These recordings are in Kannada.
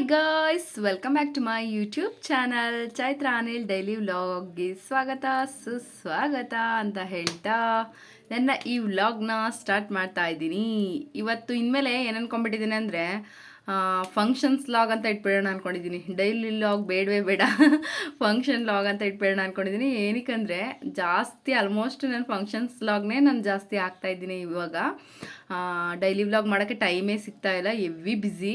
Hi guys welcome back to my YouTube channel Chaitra Anil daily ವ್ಲಾಗ್ಗೆ ಸ್ವಾಗತ, ಸುಸ್ವಾಗತ ಅಂತ ಹೇಳ್ತಾ ನನ್ನ ಈ ವ್ಲಾಗ್ನ ಸ್ಟಾರ್ಟ್ ಮಾಡ್ತಾ ಇದ್ದೀನಿ. ಇವತ್ತು ಇನ್ಮೇಲೆ ಏನು ಅನ್ಕೊಂಡ್ಬಿಟ್ಟಿದ್ದೀನಿ ಅಂದರೆ ಫಂಕ್ಷನ್ಸ್ ಲಾಗ್ ಅಂತ ಇಟ್ಬಿಡೋಣ ಅನ್ಕೊಂಡಿದ್ದೀನಿ. ಡೈಲಿ ಲಾಗ್ ಬೇಡವೇ ಬೇಡ. ಫಂಕ್ಷನ್ ಲಾಗ್ ಅಂತ ಇಟ್ಬಿಡೋಣ ಅನ್ಕೊಂಡಿದ್ದೀನಿ. ಏನಕ್ಕಂದರೆ ಜಾಸ್ತಿ ಆಲ್ಮೋಸ್ಟ್ ನಾನು ಫಂಕ್ಷನ್ಸ್ ಲಾಗ್ನೇ ನಾನು ಜಾಸ್ತಿ ಆಗ್ತಾ ಇದ್ದೀನಿ ಇವಾಗ. ಡೈಲಿ ವ್ಲಾಗ್ ಮಾಡೋಕ್ಕೆ ಟೈಮೇ ಸಿಗ್ತಾಯಿಲ್ಲ ಎವಿ ಬ್ಯುಸಿ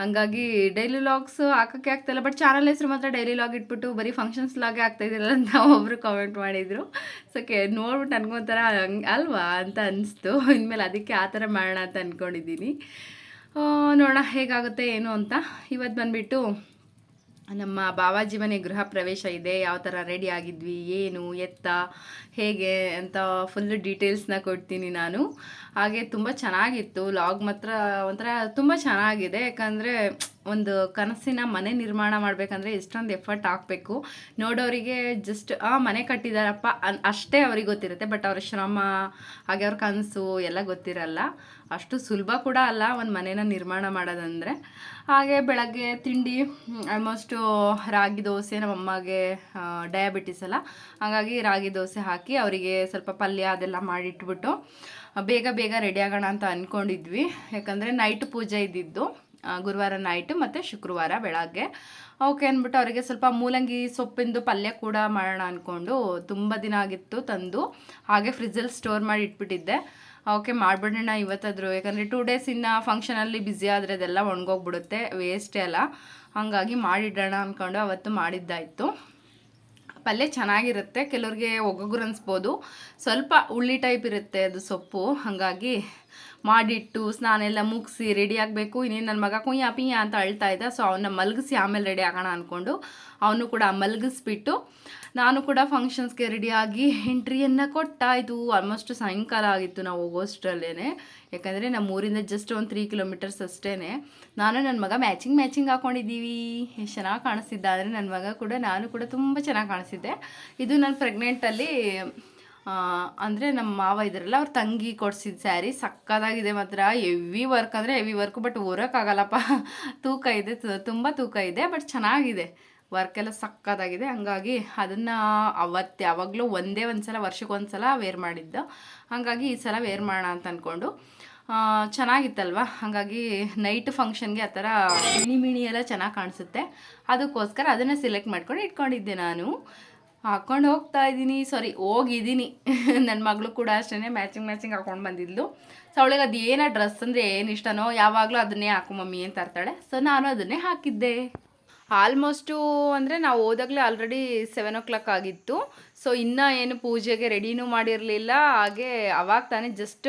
ಹಂಗಾಗಿ ಡೈಲಿ ಲಾಗ್ಸ್ ಹಾಕೋಕ್ಕೆ ಆಗ್ತಾಯಿಲ್ಲ ಬಟ್ ಚಾನಲ್ ಹೆಸರು ಮಾತ್ರ ಡೈಲಿ ಲಾಗ್ ಇಟ್ಬಿಟ್ಟು ಬರೀ ಫಂಕ್ಷನ್ಸ್ ಲಾಗೇ ಆಗ್ತಾ ಇದ್ದಿಲ್ಲ ಅಂತ ಒಬ್ಬರು ಕಾಮೆಂಟ್ ಮಾಡಿದರು. ಸೊ ಕೆ ನೋಡ್ಬಿಟ್ಟು ನನಗೊಂಥರ ಅಲ್ವಾ ಅಂತ ಅನಿಸ್ತು. ಇನ್ಮೇಲೆ ಅದಕ್ಕೆ ಆ ಥರ ಮಾಡೋಣ ಅಂತ ಅಂದ್ಕೊಂಡಿದ್ದೀನಿ ನೋಡೋಣ ಹೇಗಾಗುತ್ತೆ, ಏನು ಅಂತ. ಇವತ್ತು ಬಂದುಬಿಟ್ಟು ನಮ್ಮ ಬಾವಾಜಿ ಮನೆ ಗೃಹ ಪ್ರವೇಶ ಇದೆ, ಯಾವ ಥರ ರೆಡಿ ಆಗಿದ್ವಿ, ಏನು, ಎತ್ತ, ಹೇಗೆ ಅಂತ ಫುಲ್ ಡೀಟೇಲ್ಸ್ನ ಕೊಡ್ತೀನಿ ನಾನು. ಹಾಗೆ ತುಂಬ ಚೆನ್ನಾಗಿತ್ತು. ಲಾಗ್ ಮಾತ್ರ ಒಂಥರ ತುಂಬ ಚೆನ್ನಾಗಿದೆ. ಯಾಕಂದರೆ ಒಂದು ಕನಸಿನ ಮನೆ ನಿರ್ಮಾಣ ಮಾಡಬೇಕಂದ್ರೆ ಎಷ್ಟೊಂದು ಎಫರ್ಟ್ ಹಾಕಬೇಕು. ನೋಡೋರಿಗೆ ಜಸ್ಟ್ ಆ, ಮನೆ ಕಟ್ಟಿದಾರಪ್ಪ. ಅನ್, ಅಷ್ಟೇ ಅವ್ರಿಗೆ ಗೊತ್ತಿರುತ್ತೆ, ಬಟ್ ಅವ್ರ ಶ್ರಮ, ಹಾಗೆ ಅವ್ರ ಕನಸು ಎಲ್ಲ ಗೊತ್ತಿರಲ್ಲ. ಅಷ್ಟು ಸುಲಭ ಕೂಡ ಅಲ್ಲ ಒಂದು ಮನೇನ ನಿರ್ಮಾಣ ಮಾಡೋದಂದರೆ. ಹಾಗೆ ಬೆಳಗ್ಗೆ ತಿಂಡಿ ಆಲ್ಮೋಸ್ಟು ರಾಗಿ ದೋಸೆ ನಮ್ಮ ಅಮ್ಮಗೆ ಡಯಾಬಿಟಿಸ್ ಅಲ್ಲ. ಹಾಗಾಗಿ ರಾಗಿ ದೋಸೆ ಹಾಕಿ ಅವರಿಗೆ ಸ್ವಲ್ಪ ಪಲ್ಯ ಅದೆಲ್ಲ ಮಾಡಿಟ್ಬಿಟ್ಟು, ಬೇಗ ಬೇಗ ರೆಡಿ ಆಗೋಣ ಅಂತ ಅಂದ್ಕೊಂಡಿದ್ವಿ ಯಾಕಂದರೆ ನೈಟ್ ಪೂಜೆ ಇದ್ದಿದ್ದು. ಗುರುವಾರ ನೈಟು ಮತ್ತು ಶುಕ್ರವಾರ ಬೆಳಗ್ಗೆ. ಓಕೆ ಅಂದ್ಬಿಟ್ಟು ಅವರಿಗೆ ಸ್ವಲ್ಪ ಮೂಲಂಗಿ ಸೊಪ್ಪಿಂದು ಪಲ್ಯ ಕೂಡ ಮಾಡೋಣ ಅಂದ್ಕೊಂಡು ತುಂಬ ದಿನ ಆಗಿತ್ತು ತಂದು. ಹಾಗೆ ಫ್ರಿಜ್ಜಲ್ಲಿ ಸ್ಟೋರ್ ಮಾಡಿ ಇಟ್ಬಿಟ್ಟಿದ್ದೆ. ಓಕೆ ಮಾಡಿಬಿಡೋಣ ಇವತ್ತಾದರೂ. ಯಾಕಂದರೆ ಟೂ ಡೇಸ್ ಇನ್ನು ಫಂಕ್ಷನಲ್ಲಿ ಬ್ಯುಸಿ ಆದರೆ ಅದೆಲ್ಲ ಒಣಗೋಗ್ಬಿಡುತ್ತೆ ವೇಸ್ಟೇ ಅಲ್ಲ. ಹಾಗಾಗಿ ಮಾಡಿಡೋಣ ಅಂದ್ಕೊಂಡು ಅವತ್ತು ಮಾಡಿದ್ದಾಯಿತು. ಪಲ್ಯ ಚೆನ್ನಾಗಿರುತ್ತೆ, ಕೆಲವ್ರಿಗೆ ಒಗ್ಗೊಗ್ರು ಸ್ವಲ್ಪ ಉಳ್ಳಿ ಟೈಪ್ ಇರುತ್ತೆ ಅದು ಸೊಪ್ಪು. ಹಾಗಾಗಿ ಮಾಡಿಟ್ಟು ಸ್ನಾನ ಎಲ್ಲ ಮುಗಿಸಿ ರೆಡಿ ಆಗಬೇಕು. ಇನ್ನೇನು ನನ್ನ ಮಗ ಕುಯ್ಯ ಪಿಯ್ಯ ಅಂತ ಅಳ್ತಾ ಇದ್ದ ಸೊ ಅವನ್ನ ಮಲಗಿಸಿ ಆಮೇಲೆ ರೆಡಿ ಆಗೋಣ ಅಂದ್ಕೊಂಡು ಅವನು ಕೂಡ ಮಲಗಿಸ್ಬಿಟ್ಟು ನಾನು ಕೂಡ ಫಂಕ್ಷನ್ಸ್ಗೆ ರೆಡಿಯಾಗಿ ಎಂಟ್ರಿಯನ್ನು ಕೊಟ್ಟಾಯಿತು ಆಲ್ಮೋಸ್ಟ್ ಸಾಯಂಕಾಲ ಆಗಿತ್ತು ನಾವು ಹೋಗೋಷ್ಟರಲ್ಲೇ ಯಾಕಂದರೆ ನಮ್ಮ ಊರಿಂದ ಜಸ್ಟ್ ಒಂದು ತ್ರೀ ಕಿಲೋಮೀಟರ್ಸ್ ಅಷ್ಟೇ ನಾನು ನನ್ನ ಮಗ ಮ್ಯಾಚಿಂಗ್ ಮ್ಯಾಚಿಂಗ್ ಹಾಕೊಂಡಿದ್ದೀವಿ. ಎಷ್ಟು ಚೆನ್ನಾಗಿ ಕಾಣಿಸ್ತಿದ್ದ. ಆದರೆ ನನ್ನ ಮಗ ಕೂಡ, ನಾನು ಕೂಡ ತುಂಬ ಚೆನ್ನಾಗಿ ಕಾಣಿಸಿದ್ದೆ ಇದು ನಾನು ಪ್ರೆಗ್ನೆಂಟಲ್ಲಿ ಅಂದರೆ ನಮ್ಮ ಮಾವ ಇದ್ರಲ್ಲ, ಅವ್ರ ತಂಗಿ ಕೊಡಿಸಿದ ಸ್ಯಾರಿ ಸಕ್ಕದಾಗಿದೆ ಮಾತ್ರ. ಹೆವಿ ವರ್ಕ್ ಅಂದರೆ ಹೆವಿ ವರ್ಕ್ ಬಟ್ ಓರೋಕ್ಕಾಗಲ್ಲಪ್ಪ ತೂಕ ಇದೆ ತುಂಬ ತೂಕ ಇದೆ ಬಟ್ ಚೆನ್ನಾಗಿದೆ. ವರ್ಕೆಲ್ಲ ಸಕ್ಕತ್ತಾಗಿದೆ ಹಂಗಾಗಿ ಅದನ್ನು ಅವತ್ತು ಯಾವಾಗಲೂ ಒಂದೇ ಒಂದು ಸಲ, ವರ್ಷಕ್ಕೆ ಒಂದು ಸಲ ವೇರ್ ಮಾಡಿದ್ದು. ಹಾಗಾಗಿ ಈ ಸಲ ವೇರ್ ಮಾಡೋಣ ಅಂತ ಅಂದ್ಕೊಂಡು ಚೆನ್ನಾಗಿತ್ತಲ್ವ? ಹಾಗಾಗಿ ನೈಟ್ ಫಂಕ್ಷನ್ಗೆ ಆ ಥರ ಮಿಣಿ ಮಿಣಿ ಎಲ್ಲ ಚೆನ್ನಾಗಿ ಕಾಣಿಸುತ್ತೆ. ಅದಕ್ಕೋಸ್ಕರ ಅದನ್ನು ಸೆಲೆಕ್ಟ್ ಮಾಡ್ಕೊಂಡು ಇಟ್ಕೊಂಡಿದ್ದೆ ನಾನು. ಹಾಕ್ಕೊಂಡು ಹೋಗ್ತಾ ಇದ್ದೀನಿ. ಸಾರಿ ಹೋಗಿದ್ದೀನಿ. ನನ್ನ ಮಗಳು ಕೂಡ ಅಷ್ಟೇ ಮ್ಯಾಚಿಂಗ್ ಮ್ಯಾಚಿಂಗ್ ಹಾಕೊಂಡು ಬಂದಿದ್ಲು. ಸೊ ಅವಳಿಗೆ ಅದು ಡ್ರೆಸ್ ಅಂದರೆ ಏನು ಇಷ್ಟನೋ ಯಾವಾಗಲೂ ಅದನ್ನೇ ಹಾಕು ಮಮ್ಮಿ ಅಂತ ತರ್ತಾಳೆ ಸೊ ನಾನು ಅದನ್ನೇ ಹಾಕಿದ್ದೆ. ಆಲ್ಮೋಸ್ಟು ಅಂದರೆ ನಾವು ಹೋದಾಗಲೇ ಆಲ್ರೆಡಿ ಸೆವೆನ್ ಓ ಕ್ಲಾಕ್ ಆಗಿತ್ತು. ಸೊ ಇನ್ನೂ ಏನು ಪೂಜೆಗೆ ರೆಡಿನೂ ಮಾಡಿರಲಿಲ್ಲ. ಹಾಗೆ ಅವಾಗ ತಾನೇ ಜಸ್ಟ್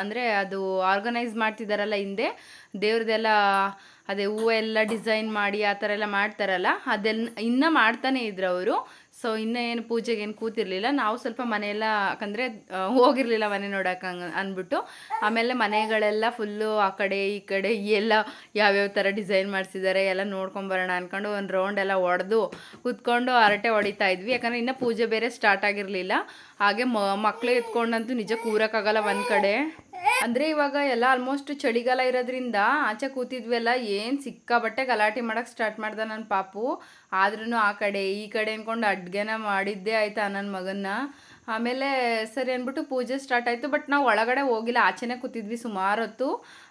ಅಂದರೆ ಅದು ಆರ್ಗನೈಸ್ ಮಾಡ್ತಿದ್ದಾರಲ್ಲ ಹಿಂದೆ. ದೇವ್ರದ್ದೆಲ್ಲ ಅದೇ ಎಲ್ಲ ಡಿಸೈನ್ ಮಾಡಿ ಆ ಥರ ಎಲ್ಲ ಮಾಡ್ತಾರಲ್ಲ ಅದೆಲ್ಲ ಇನ್ನೂ ಮಾಡ್ತಾನೆ ಇದ್ರು ಅವರು. ಸೊ ಇನ್ನೂ ಏನು ಪೂಜೆಗೆ ಏನು ಕೂತಿರ್ಲಿಲ್ಲ. ನಾವು ಸ್ವಲ್ಪ ಮನೆಯೆಲ್ಲ, ಯಾಕಂದರೆ ಹೋಗಿರಲಿಲ್ಲ ಮನೆ ನೋಡೋಕೆ ಅಂದ್ಬಿಟ್ಟು. ಆಮೇಲೆ ಮನೆಗಳೆಲ್ಲ ಫುಲ್ಲು ಆ ಕಡೆ, ಈ ಕಡೆ ಎಲ್ಲ ಯಾವ್ಯಾವ ಥರ ಡಿಸೈನ್ ಮಾಡಿಸಿದ್ದಾರೆ ಎಲ್ಲ ನೋಡ್ಕೊಂಬರೋಣ ಅಂದ್ಕೊಂಡು ಒಂದು ರೌಂಡ್ ಎಲ್ಲ ಹೊಡೆದು ಕೂತ್ಕೊಂಡು ಹರಟೆ ಹೊಡಿತಾ ಇದ್ವಿ. ಯಾಕಂದರೆ ಇನ್ನೂ ಪೂಜೆ ಬೇರೆ ಸ್ಟಾರ್ಟ್ ಆಗಿರಲಿಲ್ಲ. ಹಾಗೆ ಮಕ್ಕಳು ಎತ್ಕೊಂಡಂತೂ ನಿಜ ಕೂರಕ್ಕಾಗಲ್ಲ ಒಂದು ಕಡೆ. ಅಂದರೆ ಇವಾಗ ಎಲ್ಲ ಆಲ್ಮೋಸ್ಟ್ ಚಳಿಗಾಲ ಇರೋದ್ರಿಂದ ಆಚೆ ಕೂತಿದ್ವೆಲ್ಲ ಏನು ಸಿಕ್ಕಾಬಟ್ಟೆ ಗಲಾಟೆ ಮಾಡೋಕ್ಕೆ ಸ್ಟಾರ್ಟ್ ಮಾಡ್ದೆ ನನ್ನ ಪಾಪು. ಆದ್ರೂ ಆ ಕಡೆ, ಈ ಕಡೆ ಅಂದ್ಕೊಂಡು ಅಡ್ಗೆನ ಮಾಡಿದ್ದೇ ಆಯ್ತಾ ನನ್ನ ಮಗನ್ನ. ಆಮೇಲೆ ಸರಿ ಅಂದ್ಬಿಟ್ಟು ಪೂಜೆ ಸ್ಟಾರ್ಟ್ ಆಯಿತು ಬಟ್ ನಾವು ಒಳಗಡೆ ಹೋಗಿಲ್ಲ, ಆಚೆನೇ ಕೂತಿದ್ವಿ ಸುಮಾರು ಹೊತ್ತು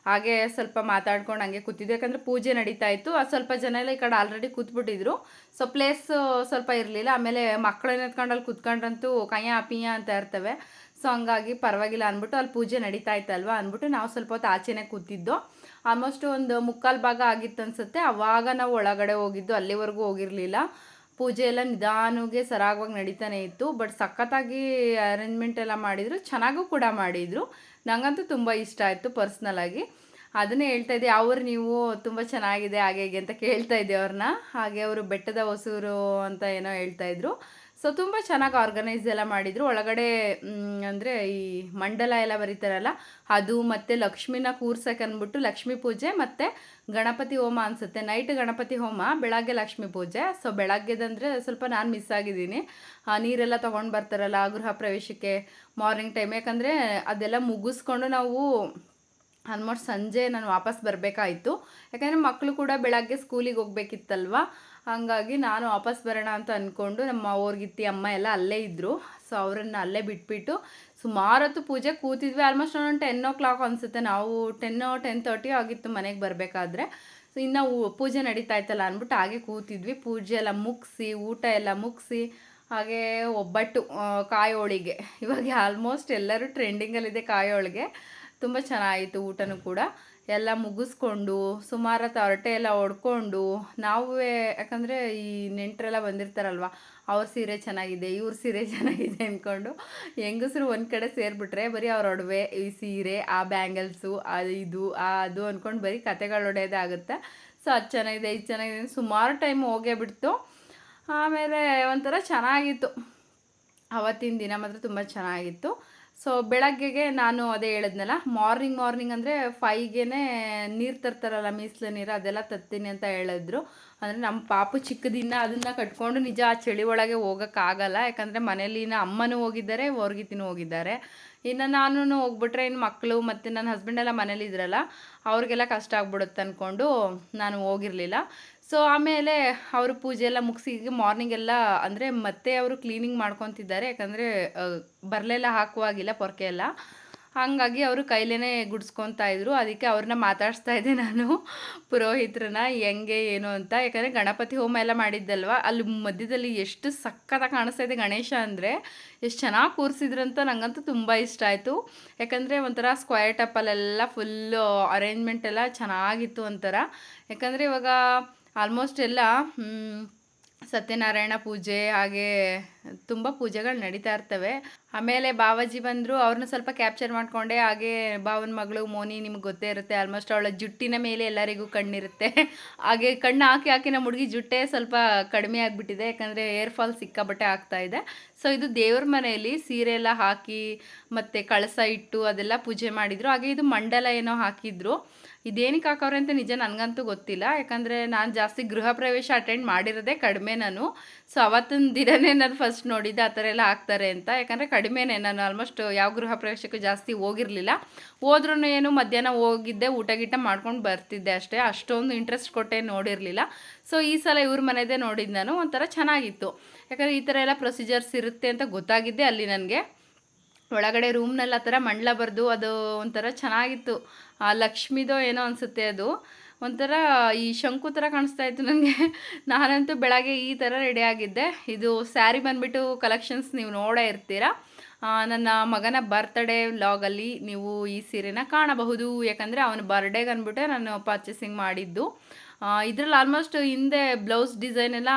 ಹಾಗೆ ಸ್ವಲ್ಪ ಮಾತಾಡ್ಕೊಂಡು ಹಂಗೆ ಕೂತಿದ್ವಿ, ಯಾಕಂದರೆ ಪೂಜೆ ನಡೀತಾ ಇತ್ತು. ಅದು ಸ್ವಲ್ಪ ಜನ ಎಲ್ಲ ಈ ಕಡೆ ಆಲ್ರೆಡಿ ಕೂತ್ಬಿಟ್ಟಿದ್ರು. ಸೊ ಪ್ಲೇಸ್ ಸ್ವಲ್ಪ ಇರಲಿಲ್ಲ, ಆಮೇಲೆ ಮಕ್ಕಳನ್ನ ಎತ್ಕೊಂಡು ಅಲ್ಲಿ ಕೂತ್ಕೊಂಡ್ರಂತೂ ಕಯ್ಯ ಪಿಯ ಅಂತ ಇರ್ತವೆ. ಸೊ ಹಂಗಾಗಿ ಪರವಾಗಿಲ್ಲ ಅಂದ್ಬಿಟ್ಟು ಅಲ್ಲಿ ಪೂಜೆ ನಡೀತಾ ಇತ್ತಲ್ವ ಅಂದ್ಬಿಟ್ಟು ನಾವು ಸ್ವಲ್ಪ ಹೊತ್ತು ಆಚೆನೇ ಕೂತಿದ್ದು. ಆಲ್ಮೋಸ್ಟ್ ಒಂದು ಮುಕ್ಕಾಲು ಭಾಗ ಆಗಿತ್ತು ಅನ್ಸುತ್ತೆ. ಅವಾಗ ನಾವು ಒಳಗಡೆ ಹೋಗಿದ್ದು, ಅಲ್ಲಿವರೆಗೂ ಹೋಗಿರಲಿಲ್ಲ. ಪೂಜೆ ಎಲ್ಲ ನಿಧಾನವಾಗಿ ಸರಾಗವಾಗಿ ನಡೀತಾನೆ ಇತ್ತು. ಬಟ್ ಸಖತ್ತಾಗಿ ಅರೇಂಜ್ಮೆಂಟ್ ಎಲ್ಲ ಮಾಡಿದರು. ಚೆನ್ನಾಗೂ ಕೂಡ ಮಾಡಿದರು. ನನಗಂತೂ ತುಂಬ ಇಷ್ಟ ಆಯಿತು ಪರ್ಸ್ನಲಾಗಿ ಅದನ್ನೇ ಹೇಳ್ತಾ ಇದ್ದೆ. ಅವ್ರು ನೀವು? ತುಂಬ ಚೆನ್ನಾಗಿದೆ. ಹಾಗೆ ಹೇಗೆ ಅಂತ ಕೇಳ್ತಾ ಇದ್ದೆ ಅವ್ರನ್ನ. ಹಾಗೆ ಅವರು ಬೆಟ್ಟದ ಹೊಸೂರು ಅಂತ ಏನೋ ಹೇಳ್ತಾಯಿದ್ರು ಸೊ ತುಂಬ ಚೆನ್ನಾಗಿ ಆರ್ಗನೈಸ್ ಎಲ್ಲ ಮಾಡಿದರು. ಒಳಗಡೆ ಅಂದರೆ ಈ ಮಂಡಲ ಎಲ್ಲ ಬರೀತಾರಲ್ಲ, ಅದು ಮತ್ತು ಲಕ್ಷ್ಮಿನ ಕೂರ್ಸಕ್ಕೆ ಅಂದ್ಬಿಟ್ಟು ಲಕ್ಷ್ಮಿ ಪೂಜೆ ಮತ್ತು ಗಣಪತಿ ಹೋಮ ಅನಿಸುತ್ತೆ. ನೈಟ್ ಗಣಪತಿ ಹೋಮ, ಬೆಳಗ್ಗೆ ಲಕ್ಷ್ಮಿ ಪೂಜೆ. ಸೊ ಬೆಳಗ್ಗೆದಂದರೆ ಸ್ವಲ್ಪ ನಾನು ಮಿಸ್ ಆಗಿದ್ದೀನಿ. ನೀರೆಲ್ಲ ತೊಗೊಂಡು ಬರ್ತಾರಲ್ಲ ಗೃಹ ಪ್ರವೇಶಕ್ಕೆ ಮಾರ್ನಿಂಗ್ ಟೈಮ್ ಯಾಕಂದರೆ ಅದೆಲ್ಲ ಮುಗಿಸ್ಕೊಂಡು ನಾವು ಆಲ್ಮೋಸ್ಟ್ ಸಂಜೆ ನಾನು ವಾಪಸ್ ಬರಬೇಕಾಯಿತು. ಯಾಕಂದರೆ ಮಕ್ಕಳು ಕೂಡ ಬೆಳಗ್ಗೆ ಸ್ಕೂಲಿಗೆ ಹೋಗ್ಬೇಕಿತ್ತಲ್ವ? ಹಾಗಾಗಿ ನಾನು ವಾಪಸ್ ಬರೋಣ ಅಂತ ಅಂದ್ಕೊಂಡು ನಮ್ಮ ಅವ್ರಿಗಿತ್ತಿ ಅಮ್ಮ ಎಲ್ಲ ಅಲ್ಲೇ ಇದ್ದರು ಸೊ ಅವರನ್ನು ಅಲ್ಲೇ ಬಿಟ್ಬಿಟ್ಟು ಸುಮಾರು ಹೊತ್ತು ಪೂಜೆ ಕೂತಿದ್ವಿ. ಆಲ್ಮೋಸ್ಟ್ ಒಂದು ಟೆನ್ ಓ ಕ್ಲಾಕ್ ಅನಿಸುತ್ತೆ. ನಾವು ಟೆನ್ನು ಟೆನ್ ತರ್ಟಿ ಆಗಿತ್ತು ಮನೆಗೆ ಬರಬೇಕಾದ್ರೆ. ಸೊ ಇನ್ನು ಪೂಜೆ ನಡೀತಾ ಇತ್ತಲ್ಲ ಅಂದ್ಬಿಟ್ಟು ಹಾಗೆ ಕೂತಿದ್ವಿ. ಪೂಜೆ ಎಲ್ಲ ಮುಗಿಸಿ, ಊಟ ಎಲ್ಲ ಮುಗಿಸಿ, ಹಾಗೆ ಒಬ್ಬಟ್ಟು ಕಾಯೋಳಿಗೆ. ಇವಾಗ ಆಲ್ಮೋಸ್ಟ್ ಎಲ್ಲರೂ ಟ್ರೆಂಡಿಂಗಲ್ಲಿದೆ ಕಾಯಿ ಹೋಳಿಗೆ ತುಂಬ ಚೆನ್ನಾಗಿತ್ತು ಊಟನೂ ಕೂಡ. ಎಲ್ಲ ಮುಗಿಸ್ಕೊಂಡು, ಸುಮಾರು ಹೊತ್ತು ಹರಟೆ ಎಲ್ಲ ಹೊಡ್ಕೊಂಡು, ನಾವೇ, ಯಾಕಂದರೆ ಈ ನೆಂಟರೆಲ್ಲ ಬಂದಿರ್ತಾರಲ್ವ, ಅವ್ರ ಸೀರೆ ಚೆನ್ನಾಗಿದೆ, ಇವ್ರ ಸೀರೆ ಚೆನ್ನಾಗಿದೆ ಅಂದ್ಕೊಂಡು ಹೆಂಗಸರು ಒಂದು ಕಡೆ ಸೇರಿಬಿಟ್ರೆ ಬರೀ ಅವ್ರ ಒಡವೆ ಈ ಸೀರೆ, ಆ ಬ್ಯಾಂಗಲ್ಸು, ಅದು ಇದು, ಆ ಅದು ಅಂದ್ಕೊಂಡು ಬರೀ ಕತೆಗಳು ಹೊಡೆಯೋದೇ ಆಗುತ್ತೆ. ಸೊ ಅದು ಚೆನ್ನಾಗಿದೆ, ಇದು ಚೆನ್ನಾಗಿದೆ ಸುಮಾರು ಟೈಮ್ ಹೋಗೇ ಬಿಡ್ತು. ಆಮೇಲೆ ಒಂಥರ ಚೆನ್ನಾಗಿತ್ತು. ಅವತ್ತಿನ ದಿನ ಮಾತ್ರ ತುಂಬ ಚೆನ್ನಾಗಿತ್ತು. ಸೊ ಬೆಳಗ್ಗೆಗೆ ನಾನು ಅದೇ ಹೇಳಿದ್ನಲ್ಲ ಮಾರ್ನಿಂಗ್ ಮಾರ್ನಿಂಗ್ ಅಂದರೆ ಫೈವ್ಗೆ ನೀರು ತರ್ತಾರಲ್ಲ, ಮೀಸಲು ನೀರು ಅದೆಲ್ಲ ತರ್ತೀನಿ ಅಂತ ಹೇಳಿದ್ರು. ಅಂದರೆ ನಮ್ಮ ಪಾಪು ಚಿಕ್ಕದಿನ್ನ ಅದನ್ನು ಕಟ್ಕೊಂಡು ನಿಜ ಆ ಚಳಿ ಒಳಗೆ ಹೋಗೋಕ್ಕಾಗಲ್ಲ. ಯಾಕಂದರೆ ಮನೇಲಿನ ಅಮ್ಮನೂ ಹೋಗಿದ್ದಾರೆ ಹೊರ್ಗಿತಿನೂ ಹೋಗಿದ್ದಾರೆ. ಇನ್ನು ನಾನು ಹೋಗ್ಬಿಟ್ರೆ ಇನ್ನು ಮಕ್ಕಳು ಮತ್ತು ನನ್ನ ಹಸ್ಬೆಂಡ್ ಎಲ್ಲ ಮನೇಲಿ ಇದ್ರಲ್ಲ, ಅವ್ರಿಗೆಲ್ಲ ಕಷ್ಟ ಆಗ್ಬಿಡುತ್ತೆ ಅಂದ್ಕೊಂಡು ನಾನು ಹೋಗಿರಲಿಲ್ಲ. ಸೊ ಆಮೇಲೆ ಅವರು ಪೂಜೆ ಎಲ್ಲ ಮುಗಿಸಿ ಮಾರ್ನಿಂಗ್ ಎಲ್ಲ ಅಂದರೆ ಮತ್ತೆ ಅವರು ಕ್ಲೀನಿಂಗ್ ಮಾಡ್ಕೊತಿದ್ದಾರೆ, ಯಾಕಂದರೆ ಬರಲೆಲ್ಲ ಹಾಕುವಾಗಿಲ್ಲ, ಪೊರ್ಕೆ ಎಲ್ಲ. ಹಾಗಾಗಿ ಅವರು ಕೈಲೇ ಗುಡ್ಸ್ಕೊತಾ ಇದ್ರು. ಅದಕ್ಕೆ ಅವ್ರನ್ನ ಮಾತಾಡಿಸ್ತಾ ಇದ್ದೆ ನಾನು. ಪುರೋಹಿತ್ರನ, ಹೆಂಗೆ, ಏನು ಅಂತ. ಯಾಕಂದರೆ ಗಣಪತಿ ಹೋಮ ಎಲ್ಲ ಮಾಡಿದ್ದಲ್ವ? ಅಲ್ಲಿ ಮಧ್ಯದಲ್ಲಿ ಎಷ್ಟು ಸಕ್ಕತ್ತಾಗಿ ಕಾಣಿಸ್ತಾ ಇದೆ ಗಣೇಶ ಅಂದರೆ, ಎಷ್ಟು ಚೆನ್ನಾಗಿ ಕೂರಿಸಿದ್ರು ಅಂತ ನಂಗಂತೂ ತುಂಬ ಇಷ್ಟ ಆಯಿತು. ಯಾಕಂದರೆ ಒಂಥರ ಸ್ಕ್ವೈರ್ ಟಪ್ಪಲ್ಲೆಲ್ಲ ಫುಲ್ಲು ಅರೇಂಜ್ಮೆಂಟ್ ಎಲ್ಲ ಚೆನ್ನಾಗಿತ್ತು ಒಂಥರ. ಯಾಕಂದರೆ ಇವಾಗ ಆಲ್ಮೋಸ್ಟ್ ಎಲ್ಲ ಸತ್ಯನಾರಾಯಣ ಪೂಜೆ, ಹಾಗೆ ತುಂಬ ಪೂಜೆಗಳು ನಡೀತಾ ಇರ್ತವೆ. ಆಮೇಲೆ ಬಾವಾಜಿ ಬಂದರು, ಅವ್ರನ್ನ ಸ್ವಲ್ಪ ಕ್ಯಾಪ್ಚರ್ ಮಾಡಿಕೊಂಡೆ. ಹಾಗೆ ಬಾವನ ಮಗಳು ಮೋನಿ ನಿಮ್ಗೆ ಗೊತ್ತೇ ಇರುತ್ತೆ ಆಲ್ಮೋಸ್ಟ್ ಅವಳ ಜುಟ್ಟಿನ ಮೇಲೆ ಎಲ್ಲರಿಗೂ ಕಣ್ಣಿರುತ್ತೆ. ಹಾಗೆ ಕಣ್ಣು ಹಾಕಿ ಹಾಕಿ ನಮ್ಮ ಹುಡುಗಿ ಜುಟ್ಟೆ ಸ್ವಲ್ಪ ಕಡಿಮೆ ಆಗಿಬಿಟ್ಟಿದೆ, ಯಾಕಂದರೆ ಏರ್ ಫಾಲ್ ಸಿಕ್ಕಾಬಟ್ಟೆ ಆಗ್ತಾ ಇದೆ. ಸೊ ಇದು ದೇವ್ರ ಮನೆಯಲ್ಲಿ ಸೀರೆ ಎಲ್ಲ ಹಾಕಿ, ಮತ್ತು ಕಳಸ ಇಟ್ಟು ಅದೆಲ್ಲ ಪೂಜೆ ಮಾಡಿದರು. ಹಾಗೆ ಇದು ಮಂಡಲ ಏನೋ ಹಾಕಿದ್ರು. ಇದೇನಕ್ಕೆ ಹಾಕವ್ರೆ ಅಂತ ನಿಜ ನನಗಂತೂ ಗೊತ್ತಿಲ್ಲ. ಯಾಕಂದರೆ ನಾನು ಜಾಸ್ತಿ ಗೃಹ ಪ್ರವೇಶ ಅಟೆಂಡ್ ಮಾಡಿರೋದೇ ಕಡಿಮೆ ನಾನು. ಸೊ ಅವತ್ತಿನ ದಿನನೇ ನಾನು ಫಸ್ಟ್ ನೋಡಿದ್ದೆ ಆ ಥರ ಎಲ್ಲ ಹಾಕ್ತಾರೆ ಅಂತ. ಯಾಕಂದರೆ ಕಡಿಮೆನೆ ನಾನು ಆಲ್ಮೋಸ್ಟ್ ಯಾವ ಗೃಹ ಪ್ರವೇಶಕ್ಕೂ ಜಾಸ್ತಿ ಹೋಗಿರಲಿಲ್ಲ. ಹೋದ್ರೂ ಏನು ಮಧ್ಯಾಹ್ನ ಹೋಗಿದ್ದೆ, ಊಟ ಗೀಟ ಮಾಡ್ಕೊಂಡು ಬರ್ತಿದ್ದೆ ಅಷ್ಟೇ. ಅಷ್ಟೊಂದು ಇಂಟ್ರೆಸ್ಟ್ ಕೊಟ್ಟೆ ನೋಡಿರಲಿಲ್ಲ. ಸೊ ಈ ಸಲ ಇವ್ರ ಮನೆಯದೇ ನೋಡಿದ್ದು ನಾನು. ಒಂಥರ ಚೆನ್ನಾಗಿತ್ತು. ಯಾಕಂದರೆ ಈ ಥರ ಎಲ್ಲ ಪ್ರೊಸೀಜರ್ಸ್ ಇರುತ್ತೆ ಅಂತ ಗೊತ್ತಾಗಿದ್ದೆ ಅಲ್ಲಿ ನನಗೆ. ಒಳಗಡೆ ರೂಮ್ನಲ್ಲಿ ಆ ಥರ ಮಂಡ್ಲ ಬರೆದು ಅದು ಒಂಥರ ಚೆನ್ನಾಗಿತ್ತು. ಲಕ್ಷ್ಮಿದೋ ಏನೋ ಅನಿಸುತ್ತೆ ಅದು. ಒಂಥರ ಈ ಶಂಕು ಥರ ಕಾಣಿಸ್ತಾ ಇತ್ತು ನನಗೆ ನಾನಂತೂ ಬೆಳಗ್ಗೆ ಈ ಥರ ರೆಡಿ ಆಗಿದ್ದೆ. ಇದು ಸ್ಯಾರಿ ಬಂದುಬಿಟ್ಟು ಕಲೆಕ್ಷನ್ಸ್ ನೀವು ನೋಡೇ ಇರ್ತೀರಾ. ನನ್ನ ಮಗನ ಬರ್ತ್ಡೇ ವ್ಲಾಗಲ್ಲಿ ನೀವು ಈ ಸೀರೆನ ಕಾಣಬಹುದು. ಯಾಕಂದರೆ ಅವನ ಬರ್ಡೇಗೆ ಅಂದ್ಬಿಟ್ಟೆ ನಾನು ಪರ್ಚೇಸಿಂಗ್ ಮಾಡಿದ್ದು. ಇದರಲ್ಲಿ ಆಲ್ಮೋಸ್ಟ್ ಹಿಂದೆ ಬ್ಲೌಸ್ ಡಿಸೈನ್ ಎಲ್ಲ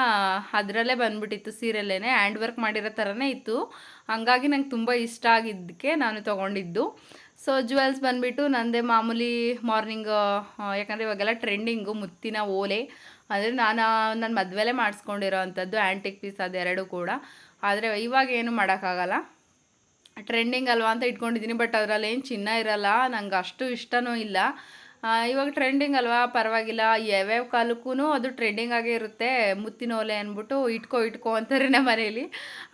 ಅದರಲ್ಲೇ ಬಂದ್ಬಿಟ್ಟಿತ್ತು ಸೀರೆಲ್ಲೇ ಹ್ಯಾಂಡ್ ವರ್ಕ್ ಮಾಡಿರೋ ಥರನೇ ಇತ್ತು. ಹಂಗಾಗಿ ನಂಗೆ ತುಂಬ ಇಷ್ಟ ಆಗಿದ್ದಕ್ಕೆ ನಾನು ತೊಗೊಂಡಿದ್ದು. ಸೊ ಜುವೆಲ್ಸ್ ಬಂದುಬಿಟ್ಟು ನನ್ನದೇ ಮಾಮೂಲಿ ಮಾರ್ನಿಂಗ್ ಯಾಕಂದರೆ ಇವಾಗೆಲ್ಲ ಟ್ರೆಂಡಿಂಗು ಮುತ್ತಿನ ಓಲೆ. ಅಂದರೆ ನಾನು ನನ್ನ ಮದುವೆಲೇ ಮಾಡಿಸ್ಕೊಂಡಿರೋ ಅಂಥದ್ದು ಆ್ಯಂಟಿಕ್ ಪೀಸ್ ಅದೆರಡು ಕೂಡ. ಆದರೆ ಇವಾಗ ಏನು ಮಾಡೋಕ್ಕಾಗಲ್ಲ. ಟ್ರೆಂಡಿಂಗ್ ಅಲ್ವಾ ಅಂತ ಇಟ್ಕೊಂಡಿದ್ದೀನಿ ಬಟ್ ಅದರಲ್ಲಿ ಏನು ಚಿನ್ನ ಇರಲ್ಲ. ನಂಗೆ ಅಷ್ಟು ಇಷ್ಟನೂ ಇಲ್ಲ. ಇವಾಗ ಟ್ರೆಂಡಿಂಗ್ ಅಲ್ವಾ? ಪರವಾಗಿಲ್ಲ. ಯಾವ್ಯಾವ ಕಾಲಕ್ಕೂ ಅದು ಟ್ರೆಂಡಿಂಗ್ ಆಗೇ ಇರುತ್ತೆ. ಮುತ್ತಿನ ಓಲೆ ಅಂದ್ಬಿಟ್ಟು ಇಟ್ಕೋ ಇಟ್ಕೋ ಅಂತಾರೆ ನಮ್ಮ ಮನೇಲಿ.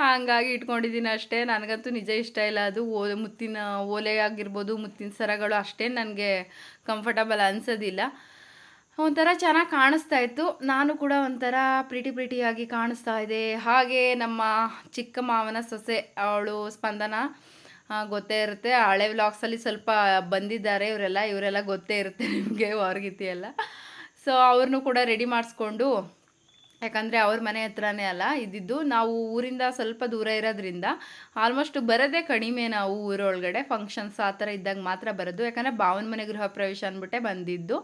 ಹಂಗಾಗಿ ಇಟ್ಕೊಂಡಿದ್ದೀನಿ ಅಷ್ಟೇ. ನನಗಂತೂ ನಿಜ ಇಷ್ಟ ಇಲ್ಲ. ಅದು ಓ, ಮುತ್ತಿನ ಓಲೆ ಆಗಿರ್ಬೋದು, ಮುತ್ತಿನ ಸರಗಳು ಅಷ್ಟೇ ನನಗೆ ಕಂಫರ್ಟಬಲ್ ಅನ್ಸೋದಿಲ್ಲ. ಒಂಥರ ಚೆನ್ನಾಗಿ ಕಾಣಿಸ್ತಾ ಇತ್ತು. ನಾನು ಕೂಡ ಒಂಥರ ಪ್ರೀಟಿ ಪ್ರೀಟಿಯಾಗಿ ಕಾಣಿಸ್ತಾ ಇದೆ. ಹಾಗೆ ನಮ್ಮ ಚಿಕ್ಕ ಮಾವನ ಸೊಸೆ, ಅವಳು ಸ್ಪಂದನ. ಗೊತ್ತೇ ಇರುತ್ತೆ. ಹಳೆ ವ್ಲಾಗ್ಸಲ್ಲಿ ಸ್ವಲ್ಪ ಬಂದಿದ್ದಾರೆ ಇವರೆಲ್ಲ. ಇವರೆಲ್ಲ ಗೊತ್ತೇ ಇರುತ್ತೆ ನಿಮಗೆ ಹೊರಗಿತಿ ಎಲ್ಲ. ಸೊ ಅವ್ರನ್ನೂ ಕೂಡ ರೆಡಿ ಮಾಡಿಸ್ಕೊಂಡು, ಯಾಕಂದರೆ ಅವ್ರ ಮನೆ ಹತ್ರನೇ ಅಲ್ಲ ಇದ್ದಿದ್ದು. ನಾವು ಊರಿಂದ ಸ್ವಲ್ಪ ದೂರ ಇರೋದ್ರಿಂದ ಆಲ್ಮೋಸ್ಟ್ ಬರೋದೇ ಕಡಿಮೆ ನಾವು ಊರೊಳಗಡೆ. ಫಂಕ್ಷನ್ಸ್ ಆ ಥರ ಇದ್ದಾಗ ಮಾತ್ರ ಬರೋದು. ಯಾಕಂದರೆ ಭಾವನ ಮನೆ ಗೃಹ ಪ್ರವೇಶ ಅಂದ್ಬಿಟ್ಟೆ ಬಂದಿದ್ದು.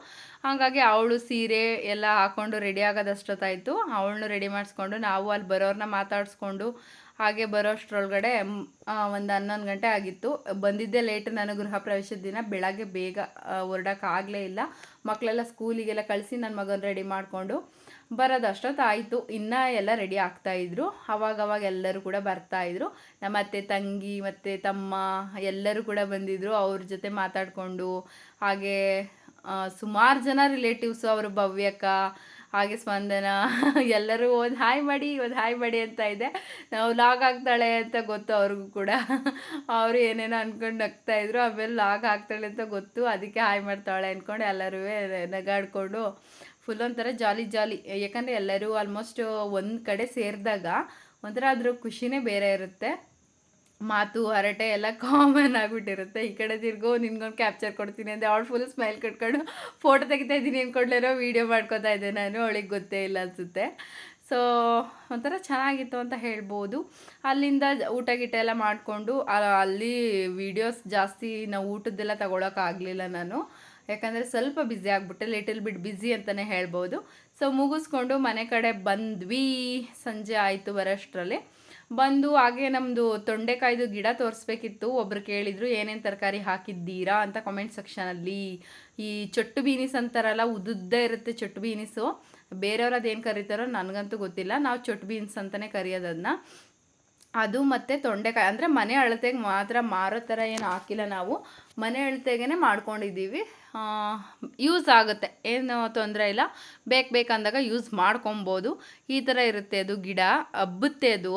ಹಾಗಾಗಿ ಅವಳು ಸೀರೆ ಎಲ್ಲ ಹಾಕ್ಕೊಂಡು ರೆಡಿ ಆಗೋದಷ್ಟೊತ್ತಾಯಿತು. ಅವಳನ್ನು ರೆಡಿ ಮಾಡಿಸ್ಕೊಂಡು ನಾವು ಅಲ್ಲಿ ಬರೋರನ್ನ ಮಾತಾಡಿಸ್ಕೊಂಡು ಹಾಗೆ ಬರೋಷ್ಟ್ರೊಳಗಡೆ ಒಂದು ಹನ್ನೊಂದು ಗಂಟೆ ಆಗಿತ್ತು. ಬಂದಿದ್ದೆ ಲೇಟ್ ನಾನು ಗೃಹ ಪ್ರವೇಶದ ದಿನ. ಬೆಳಗ್ಗೆ ಬೇಗ ಹೊರಡೋಕ್ಕಾಗಲೇ ಇಲ್ಲ. ಮಕ್ಕಳೆಲ್ಲ ಸ್ಕೂಲಿಗೆಲ್ಲ ಕಳಿಸಿ ನನ್ನ ಮಗನ ರೆಡಿ ಮಾಡಿಕೊಂಡು ಬರೋದು ಅಷ್ಟೊತ್ತಾಯಿತು. ಇನ್ನೂ ಎಲ್ಲ ರೆಡಿ ಆಗ್ತಾಯಿದ್ರು ಅವಾಗ ಅವಾಗ ಎಲ್ಲರೂ ಕೂಡ ಬರ್ತಾಯಿದ್ರು ನಮ್ಮ ಅತ್ತೆ, ತಂಗಿ, ಮತ್ತು ತಮ್ಮ ಎಲ್ಲರೂ ಕೂಡ ಬಂದಿದ್ದರು ಅವ್ರ ಜೊತೆ ಮಾತಾಡಿಕೊಂಡು, ಹಾಗೆ ಸುಮಾರು ಜನ ರಿಲೇಟಿವ್ಸು ಅವರು ಭವ್ಯಕ್ಕ ಹಾಗೆ ಸ್ಪಂದನ, ಎಲ್ಲರೂ ಒಂದು ಹಾಯ್ ಮಾಡಿ ಒಂದು ಹಾಯ್ ಮಾಡಿ ಅಂತ ಇದೆ. ನಾವು ಲಾಗ್ ಆಗ್ತಾಳೆ ಅಂತ ಗೊತ್ತು ಅವ್ರಿಗೂ ಕೂಡ. ಅವರು ಏನೇನೋ ಅಂದ್ಕೊಂಡು ನಗ್ತಾ ಇದ್ರು, ಆಮೇಲೆ ಲಾಗ್ ಆಗ್ತಾಳೆ ಅಂತ ಗೊತ್ತು. ಅದಕ್ಕೆ ಹಾಯ್ ಮಾಡ್ತಾಳೆ ಅಂದ್ಕೊಂಡು ಎಲ್ಲರೂ ನಗಾಡ್ಕೊಂಡು ಫುಲ್ ಒಂಥರ ಜಾಲಿ ಜಾಲಿ. ಯಾಕಂದರೆ ಎಲ್ಲರೂ ಆಲ್ಮೋಸ್ಟ್ ಒಂದು ಕಡೆ ಸೇರಿದಾಗ ಒಂಥರ ಅದ್ರ ಖುಷಿನೇ ಬೇರೆ ಇರುತ್ತೆ. ಮಾತು, ಹರಟೆ ಎಲ್ಲ ಕಾಮನ್ ಆಗಿಬಿಟ್ಟಿರುತ್ತೆ. ಈ ಕಡೆ ತಿರ್ಗೋ ನಿನ್ಗೊಂದು ಕ್ಯಾಪ್ಚರ್ ಕೊಡ್ತೀನಿ ಅಂದರೆ ಅವಳು ಫುಲ್ ಸ್ಮೈಲ್ ಕಟ್ಕೊಂಡು ಫೋಟೋ ತೆಗಿತಾ ಇದ್ದೀನಿ ಅಂದ್ಕೊಂಡ್ಲೇನೋ ವೀಡಿಯೋ ಮಾಡ್ಕೊತಾ ಇದ್ದೆ ನಾನು, ಅವಳಿಗೆ ಗೊತ್ತೇ ಇಲ್ಲ ಅನಿಸುತ್ತೆ. ಸೊ ಒಂಥರ ಚೆನ್ನಾಗಿತ್ತು ಅಂತ ಹೇಳ್ಬೋದು. ಅಲ್ಲಿಂದ ಊಟ ಗೀಟ ಎಲ್ಲ ಮಾಡಿಕೊಂಡು ಅಲ್ಲಿ ವೀಡಿಯೋಸ್ ಜಾಸ್ತಿ ನಾವು ಊಟದ್ದೆಲ್ಲ ತಗೊಳಕ್ಕಾಗಲಿಲ್ಲ ನಾನು. ಯಾಕಂದರೆ ಸ್ವಲ್ಪ ಬ್ಯುಸಿ ಆಗಿಬಿಟ್ಟೆ ಲಿಟಲ್ ಬಿಟ್ ಬ್ಯುಸಿ ಅಂತಲೇ ಹೇಳ್ಬೋದು. ಸೊ ಮುಗಿಸ್ಕೊಂಡು ಮನೆ ಕಡೆ ಬಂದ್ವಿ. ಸಂಜೆ ಆಯಿತು ಬರೋಷ್ಟರಲ್ಲಿ ಬಂದು ಹಾಗೆ ನಮ್ಮದು ತೊಂಡೆಕಾಯ್ದು ಗಿಡ ತೋರಿಸ್ಬೇಕಿತ್ತು. ಒಬ್ರು ಕೇಳಿದರು, ಏನೇನು ತರಕಾರಿ ಹಾಕಿದ್ದೀರಾ ಅಂತ ಕಾಮೆಂಟ್ ಸೆಕ್ಷನಲ್ಲಿ ಈ ಚೊಟ್ಟು ಬೀನಿಸ್ ಅಂತಾರಲ್ಲ ಉದ್ದುದ್ದೇ ಇರುತ್ತೆ ಚೊಟ್ಟು ಬೀನಿಸು ಬೇರೆಯವ್ರು ಅದೇನು ಕರೀತಾರೋ ನನಗಂತೂ ಗೊತ್ತಿಲ್ಲ. ನಾವು ಚೊಟ್ಟು ಬೀನ್ಸ್ ಅಂತಲೇ ಕರೆಯೋದನ್ನು ಅದು ಮತ್ತು ತೊಂಡೆಕಾಯಿ, ಅಂದರೆ ಮನೆ ಅಳತೆಗೆ ಮಾತ್ರ ಮಾರೋ ಥರ ಏನು ಹಾಕಿಲ್ಲ ನಾವು. ಮನೆ ಅಳತೆಗೆ ಮಾಡ್ಕೊಂಡಿದ್ದೀವಿ. ಯೂಸ್ ಆಗುತ್ತೆ. ಏನು ತೊಂದರೆ ಇಲ್ಲ. ಬೇಕು ಬೇಕಂದಾಗ ಯೂಸ್ ಮಾಡ್ಕೊಬೋದು. ಈ ಥರ ಇರುತ್ತೆ ಅದು ಗಿಡ, ಹಬ್ಬುತ್ತೆ ಅದು.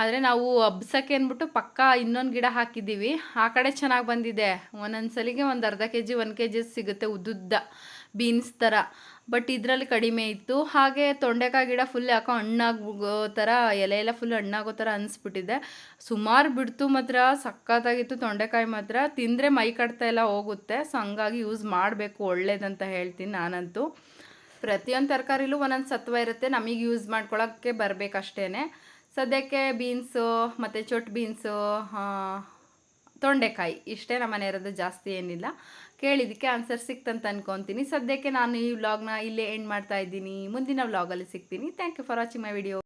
ಆದರೆ ನಾವು ಹಬ್ಸೋಕ್ಕೆ ಅಂದ್ಬಿಟ್ಟು ಪಕ್ಕ ಇನ್ನೊಂದು ಗಿಡ ಹಾಕಿದ್ದೀವಿ. ಆ ಕಡೆ ಚೆನ್ನಾಗಿ ಬಂದಿದೆ. ಒಂದೊಂದು ಸಲಿಗೆ ಒಂದು ಅರ್ಧ ಕೆ ಜಿ ಒಂದು ಕೆ ಜಿ ಸಿಗುತ್ತೆ ಉದ್ದುದ್ದ ಬೀನ್ಸ್ ಥರ ಬಟ್ ಇದರಲ್ಲಿ ಕಡಿಮೆ ಇತ್ತು. ಹಾಗೆ ತೊಂಡೆಕಾಯಿ ಗಿಡ ಫುಲ್ ಯಾಕೋ ಹಣ್ಣಾಗೋ ಥರ ಎಲೆ ಎಲ್ಲ ಫುಲ್ ಹಣ್ಣಾಗೋ ಥರ ಅನಿಸ್ಬಿಟ್ಟಿದೆ. ಸುಮಾರು ಬಿಡ್ತು ಮಾತ್ರ, ಸಕ್ಕತ್ತಾಗಿತ್ತು ತೊಂಡೆಕಾಯಿ ಮಾತ್ರ. ತಿಂದರೆ ಮೈ ಕಟ್ತಾ ಎಲ್ಲ ಹೋಗುತ್ತೆ. ಸೊ ಹಂಗಾಗಿ ಯೂಸ್ ಮಾಡಬೇಕು, ಒಳ್ಳೇದಂತ ಹೇಳ್ತೀನಿ ನಾನಂತೂ. ಪ್ರತಿಯೊಂದು ತರಕಾರಿಲೂ ಒಂದೊಂದು ಸತ್ವ ಇರುತ್ತೆ. ನಮಗೆ ಯೂಸ್ ಮಾಡ್ಕೊಳ್ಳೋಕ್ಕೆ ಬರಬೇಕಷ್ಟೇ ಸದ್ಯಕ್ಕೆ ಬೀನ್ಸು ಮತ್ತು ಚೊಟ್ಟು ಬೀನ್ಸು ತೊಂಡೆಕಾಯಿ. ಇಷ್ಟೇ ನಮ್ಮ ಜಾಸ್ತಿ ಏನಿಲ್ಲ. ಕೇಳಿದ್ದಕ್ಕೆ ಆನ್ಸರ್ ಸಿಕ್ತಂತ ಅನ್ಕೊಂತೀನಿ. ಸದ್ಯಕ್ಕೆ ನಾನು ಈ ವ್ಲಾಗ್ನ ಇಲ್ಲೇ ಎಂಡ್ ಮಾಡ್ತಾ ಇದ್ದೀನಿ. ಮುಂದಿನ ವ್ಲಾಗಲ್ಲಿ ಸಿಗ್ತೀನಿ. Thank you for watching my video